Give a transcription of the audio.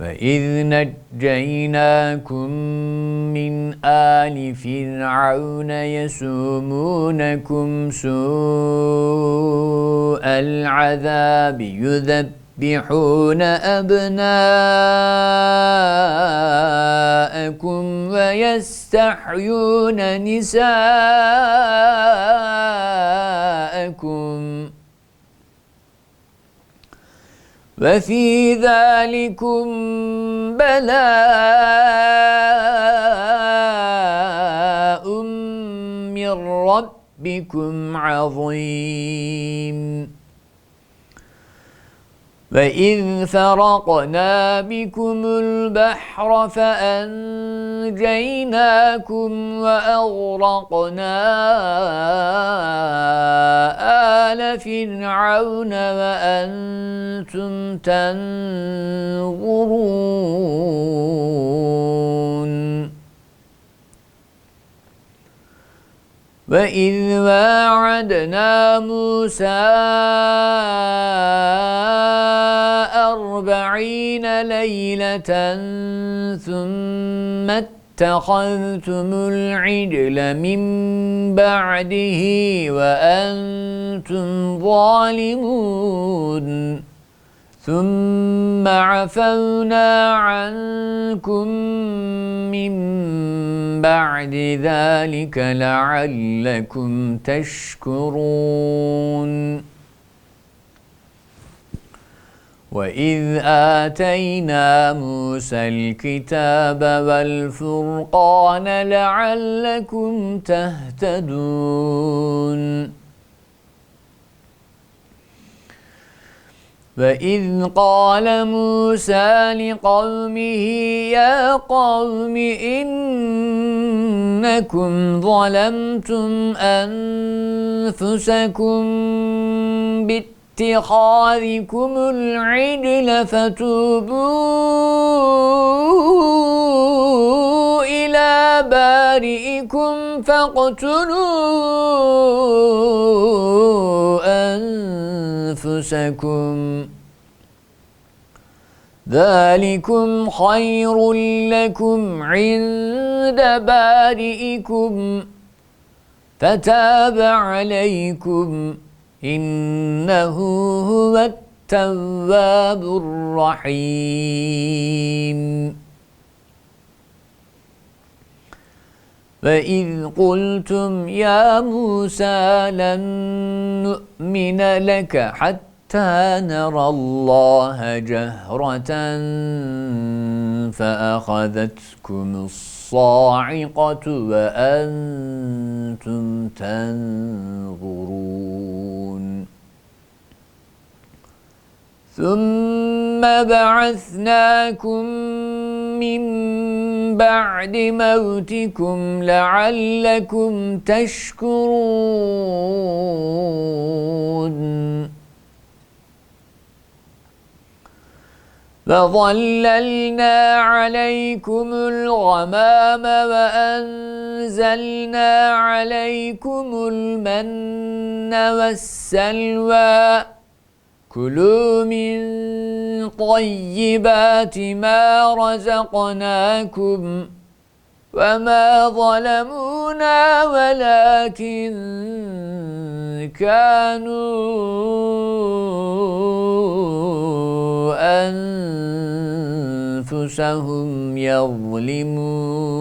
فإذ نجيناكم من آل فرعون يسومونكم سوء العذاب يذبحون أبناءكم ويستحيون نساءكم وفي ذلكم بلاء من ربكم عظيم. وَإِذْ فَرَقْنَا بِكُمُ الْبَحْرَ فَأَنْجَيْنَاكُمْ وَأَغْرَقْنَا آلَ فِرْعَوْنَ وَأَنْتُمْ تَنْظُرُونَ وَإِذْ وَاعَدْنَا مُوسَى أَرْبَعِينَ لَيْلَةً ثُمَّ اتَّخَذْتُمُ الْعِجْلَ مِنْ بَعْدِهِ وَأَنْتُمْ ظَالِمُونَ ثُمَّ عَفَوْنَا عَنْكُمْ مِنْ بَعْدِ ذَلِكَ لَعَلَّكُمْ تَشْكُرُونَ. وَإِذْ آتَيْنَا مُوسَى الْكِتَابَ وَالْفُرْقَانَ لَعَلَّكُمْ تَهْتَدُونَ. وَإِذْ قَالَ مُوسَى لِقَوْمِهِ يَا قَوْمِ إِنَّكُمْ ظَلَمْتُمْ أَنفُسَكُمْ بِاتِّخَاذِكُمُ الْعِجْلَ فَتُوبُوا إِلَى بَارِئِكُمْ فَاقْتُلُوا أَنفُسَكُمْ. ذَلِكُمْ خَيْرٌ لَكُمْ عِندَ بَارِئِكُمْ. فَتَابَ عَلَيْكُمْ. إِنَّهُ هُوَ التَّوَّابُ الرَّحِيمُ. وَإِذْ قُلْتُمْ يَا مُوسَى لَن نُّؤْمِنَ لَكَ حَتَّى نَرَى اللَّهَ جَهْرَةً فَأَخَذَتْكُمُ الصَّاعِقَةُ وَأَنْتُمْ تَنْظُرُونَ ثُمَّ بَعَثْنَاكُمْ مِنْ بَعْدِ مَوْتِكُمْ لَعَلَّكُمْ تَشْكُرُونَ. فَظَلَّلْنَا عَلَيْكُمُ الْغَمَامَ وَأَنْزَلْنَا عَلَيْكُمُ الْمَنَّ وَالسَّلْوَىٰ. كُلُوا مِنْ طَيِّبَاتِ مَا رَزَقْنَاكُمْ وَمَا ظَلَمُونَا وَلَكِنْ كَانُوا أَنفُسَهُمْ يَظْلِمُونَ